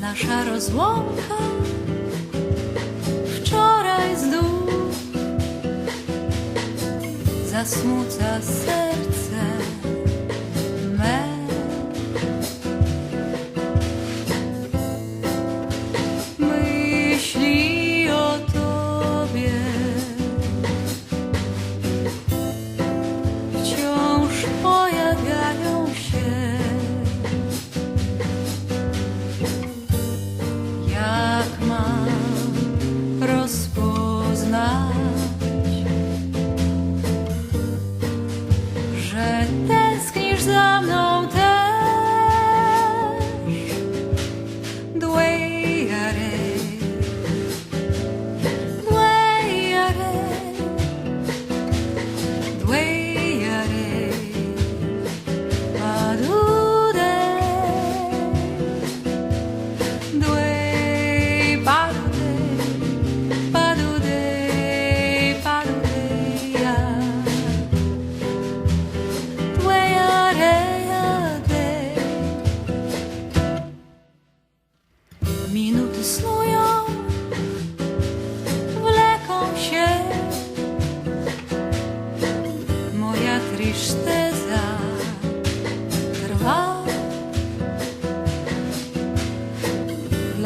Nasza rozłąka wczoraj znów zasmuca sen.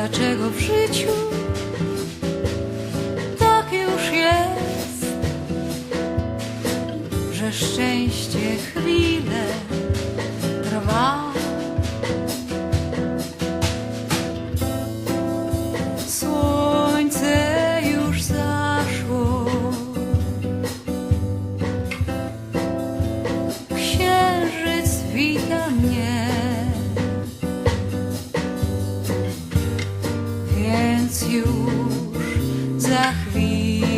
dlaczego w życiu tak już jest, że szczęście chwilę. koniec już za chwilę.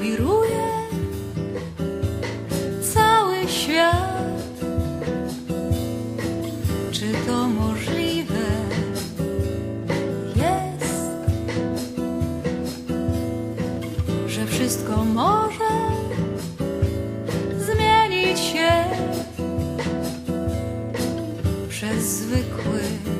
wiruje cały świat. Czy to możliwe jest, że wszystko może zmienić się przez zwykły